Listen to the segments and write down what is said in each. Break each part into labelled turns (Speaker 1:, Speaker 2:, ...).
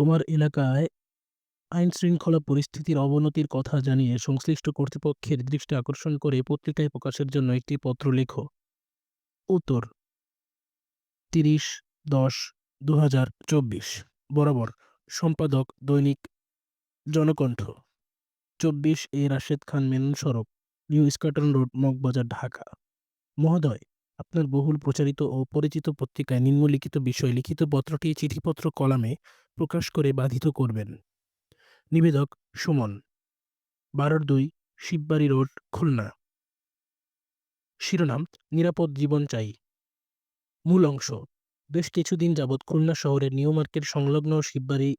Speaker 1: তোমার এলাকায় আইনশৃঙ্খলা পরিস্থিতির অবনতির কথা জানিয়ে সংশ্লিষ্ট কর্তৃপক্ষের দৃষ্টি আকর্ষণ করে পত্রিকায় প্রকাশের জন্য একটি পত্র লেখো। উত্তর। তিরিশ দশ দু বরাবর। সম্পাদক দৈনিক জনকণ্ঠ। চব্বিশ এ রাশেদ খান মেনন সড়ক। New Eskaton road, Moghbazar, Dhaka. মহোদয়। আপনার বহুল প্রচারিত ও পরিচিত পত্রিকায় নিম্নলিখিত বিষয়, লিখিত পত্রটি চিঠিপত্র কলামে প্রকাশ করে বাধিত করবেন। নিবেদক সুমন। বারোর দুই, শিববাড়ি রোড, খুলনা। শিরোনাম, নিরাপদ জীবন চাই। মূল অংশ, বেশ কিছুদিন যাবৎ খুলনা শহরের নিউ মার্কেট সংলগ্ন শিববাড়ি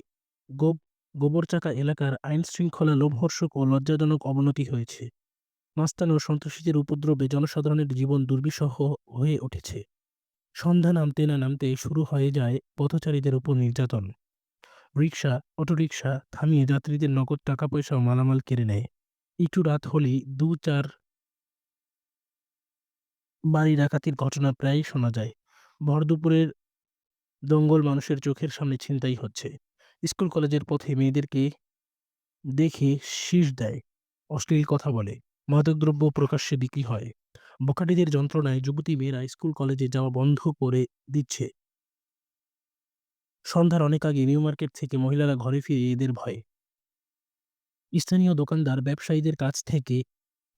Speaker 1: গোব গোবরচাকা এলাকার আইন শৃঙ্খলা লোমহর্ষক ও লজ্জাজনক অবনতি হয়েছে। মাস্তান ও সন্ত্রাসীদের উপদ্রবে জনসাধারণের জীবন দুর্বিষহ হয়ে উঠেছে। সন্ধ্যা নামতে না নামতে শুরু হয়ে যায় পথচারীদের উপর নির্যাতন। রিক্সা অটোরিকশা থামিয়ে যাত্রীদের নগদ টাকা পয়সা মালামাল কেড়ে নেয়। একটু রাত হলেই দু চার বাড়ি ডাকাতির ঘটনা প্রায়ই শোনা যায়। ভর দুপুরের দঙ্গল মানুষের চোখের সামনে ছিনতাই হচ্ছে। স্কুল কলেজের পথে মেয়েদেরকে দেখে শীষ দেয়, অশ্লীল কথা বলে, মাদকদ্রব্য প্রকাশ্যে বিক্রি হয়। বকাটিদের যন্ত্রণায় যুবতী মেয়েরা স্কুল, কলেজে যাওয়া বন্ধ করে দিচ্ছে। সন্ধ্যার অনেক আগে নিউ মার্কেট থেকে মহিলারা ঘরে ফিরে এদের ভয়ে। স্থানীয় দোকানদার, ব্যবসায়ীদের কাছ থেকে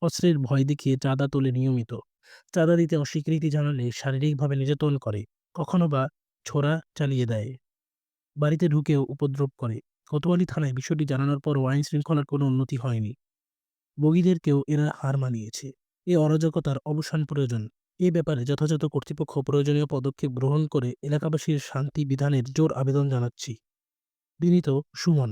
Speaker 1: অস্ত্রের ভয় দেখিয়ে চাঁদা তোলে নিয়মিত। চাঁদা দিতে অস্বীকৃতি জানালে শারীরিকভাবে নির্যাতন করে, কখনো বা ছোড়া চালিয়ে দেয়। বাড়িতে ঢুকেও উপদ্রব করে। কোতোয়ালি থানায় বিষয়টি জানানোর পরও আইন শৃঙ্খলার কোনো উন্নতি হয়নি। বগীদেরকেও এরা হার মানিয়েছে। এ অরাজকতার অবসান প্রয়োজন। এ ব্যাপারে যথাযথ কর্তৃপক্ষ প্রয়োজনীয় পদক্ষেপ গ্রহণ করে এলাকাবাসীর শান্তি বিধানের জোর আবেদন জানাচ্ছি। বিনীত সুমন।